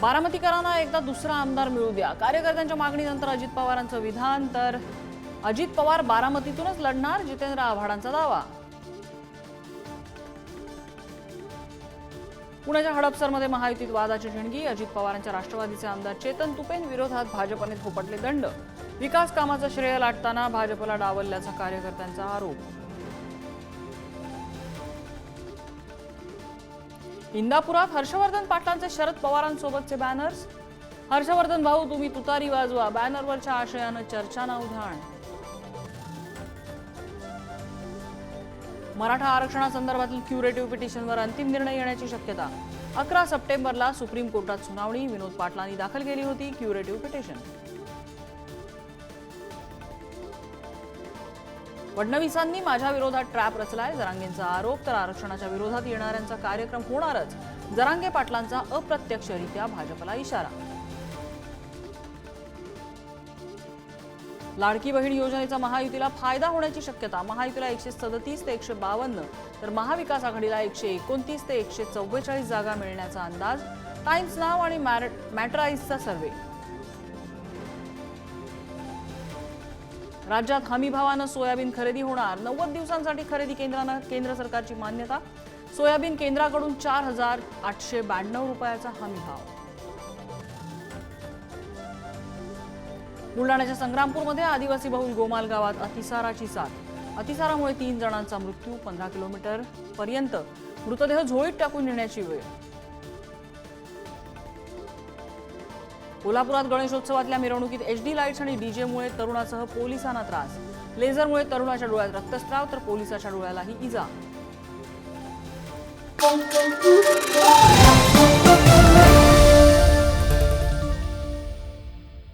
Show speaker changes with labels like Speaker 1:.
Speaker 1: बारामतीकरांना एकदा दुसरा आमदार मिळू द्या. कार्यकर्त्यांच्या मागणीनंतर अजित पवारांचं विधान तर अजित पवार बारामतीतूनच लढणार जितेंद्र आव्हाडांचा दावा. पुण्याच्या हडपसरमध्ये महायुतीत वादाची झिणगी अजित पवारांच्या राष्ट्रवादीचे आमदार चेतन तुपेन विरोधात भाजपने थोपटले दंड. विकास कामाचं श्रेय लाटताना भाजपला डावलल्याचा कार्यकर्त्यांचा आरोप. इंदापुरात हर्षवर्धन पाटलांचे शरद पवारांसोबतचे बॅनर्स हर्षवर्धन भाऊ तुम्ही तुतारी वाजवा. बॅनरवरच्या आशयानं चर्चाना उधाण. मराठा आरक्षणासंदर्भातील क्युरेटिव्ह पिटिशनवर अंतिम निर्णय येण्याची शक्यता. अकरा सप्टेंबरला सुप्रीम कोर्टात सुनावणी. विनोद पाटलांनी दाखल केली होती क्युरेटिव्ह पिटिशन फडणवीसांनी माझ्या विरोधात ट्रॅप रचलाय. जरांगेंचा आरोप तर आरक्षणाच्या विरोधात येणाऱ्यांचा कार्यक्रम होणारच. जरांगे पाटलांचा अप्रत्यक्षरित्या भाजपला इशारा. लाडकी बहीण योजनेचा महायुतीला फायदा होण्याची शक्यता. महायुतीला एकशे सदतीस ते एकशे बावन्न तर महाविकास आघाडीला एकशे एकोणतीस ते एकशे चव्वेचाळीस जागा मिळण्याचा अंदाज. टाइम्स नाव आणि मॅट्राईजचा सर्व्हे राज्यात हमीभावानं सोयाबीन खरेदी होणार. नव्वद दिवसांसाठी खरेदी केंद्रानं केंद्र सरकारची मान्यता. सोयाबीन केंद्राकडून चार हजार आठशे ब्याण्णव रुपयाचा हमीभाव बुलढाण्याच्या संग्रामपूरमध्ये आदिवासी बहुल गोमाल गावात अतिसाराची साथ. अतिसारामुळे तीन जणांचा मृत्यू पंधरा किलोमीटर पर्यंत. मृतदेह झोळीत टाकून नेण्याची वेळ. कोल्हापुरात गणेशोत्सवातल्या मिरवणुकीत एच डी लाईट्स आणि डीजेमुळे तरुणासह पोलिसांना त्रास. लेझरमुळे तरुणाच्या डोळ्यात रक्तस्राव तर पोलिसाच्या डोळ्यालाही इजा.